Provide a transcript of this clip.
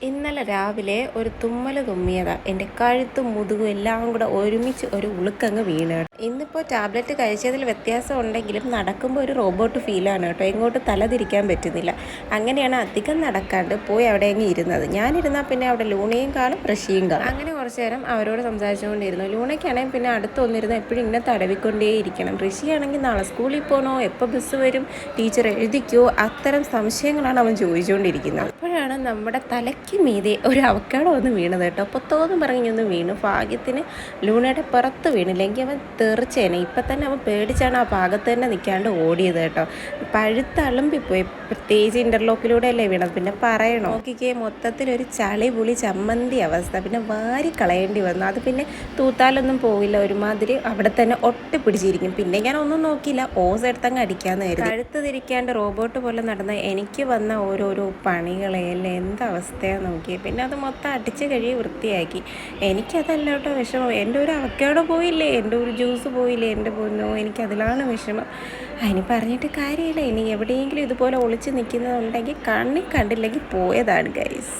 in ഇന്നലെ രാവിലെ ഒരു തുമ്മൽ തുമ്മിയതാ. എന്റെ കഴുത്തും മുതുകും എല്ലാം കൂടെ ഒരുമിച്ച് ഒരു ഉളുക്കങ്ങ് വീണാണ്. ഇന്നിപ്പോൾ ടാബ്ലറ്റ് കഴിച്ചതിൽ വ്യത്യാസം ഉണ്ടെങ്കിലും നടക്കുമ്പോൾ ഒരു റോബോട്ട് ഫീലാണ് കേട്ടോ. എങ്ങോട്ട് തലതിരിക്കാൻ പറ്റുന്നില്ല. അങ്ങനെയാണ് അധികം നടക്കാണ്ട് പോയി അവിടെ അങ്ങ് ഇരുന്നത്. ഞാനിരുന്നാൽ പിന്നെ അവിടെ ലൂണയും കാണും റഷ്യയും കാണും. അങ്ങനെ കുറച്ച് നേരം അവരോട് സംസാരിച്ചുകൊണ്ടിരുന്നു. ലൂണയ്ക്കാണെങ്കിൽ പിന്നെ അടുത്ത് വന്നിരുന്ന് എപ്പോഴും ഇങ്ങനെ തടവിക്കൊണ്ടേ ഇരിക്കണം. ഋഷിയാണെങ്കിൽ നാളെ സ്കൂളിൽ പോകണോ എപ്പോൾ ബസ് വരും? ടീച്ചർ എഴുതിക്കോ? അത്തരം സംശയങ്ങളാണ് അവൻ ചോദിച്ചുകൊണ്ടിരിക്കുന്നത്. അപ്പോഴാണ് നമ്മുടെ തലയ്ക്ക് മീതെ ഒരു അവക്കാട് ഒന്ന് വീണത് കേട്ടോ. പൊത്തോന്നും പറഞ്ഞൊന്ന് വീണു. ഭാഗ്യത്തിന് ലൂണയുടെ പുറത്ത് വീണില്ലെങ്കിൽ അവൻ തെറിച്ചേനെ ഇപ്പം തന്നെ അവൻ പേടിച്ചാണ് ആ ഭാഗത്ത് തന്നെ നിൽക്കാണ്ട് ഓടിയത് കേട്ടോ. പഴുത്ത് അളുമ്പിപ്പോയി പ്രത്യേകിച്ച് ഇന്റർലോക്കിലൂടെ അല്ലേ വീണത്. പിന്നെ പറയണോ? നോക്കിക്കേ മൊത്തത്തിൽ ഒരു ചളി പുളി ചമ്മന്തി അവസ്ഥ. പിന്നെ വാരി കളയേണ്ടി വന്നു. അത് പിന്നെ തൂത്താലൊന്നും പോവില്ല. ഒരുമാതിരി അവിടെ തന്നെ ഒട്ടിപ്പിടിച്ചിരിക്കും. പിന്നെ ഞാൻ ഒന്നും നോക്കിയില്ല. ഓസ് എടുത്തങ്ങ് അടിക്കാന്ന് കരുതി. കഴുത്ത് റോബോട്ട് പോലെ നടന്ന എനിക്ക് വന്ന ഓരോരോ പണികളെ അല്ലേ? എന്ത് അവസ്ഥയാന്ന് നോക്കിയേ പിന്നെ അത് മൊത്തം അടിച്ച് കഴുകി വൃത്തിയാക്കി. എനിക്കതല്ല കേട്ടോ വിഷമം. എന്റെ ഒരു അവക്കാടോ പോയില്ലേ? എന്റെ ഒരു ജ്യൂസ് പോയില്ലേ? എന്റെ പൊന്നോ എനിക്കതിലാണ് വിഷമം. അതിന് പറഞ്ഞിട്ട് കാര്യമില്ല. ഇനി എവിടെയെങ്കിലും ഇതുപോലെ ഒളിച്ച് നിൽക്കുന്നതുണ്ടെങ്കിൽ കണ്ണി കണ്ടില്ലെങ്കിൽ പോയതാണ് ഗൈസ്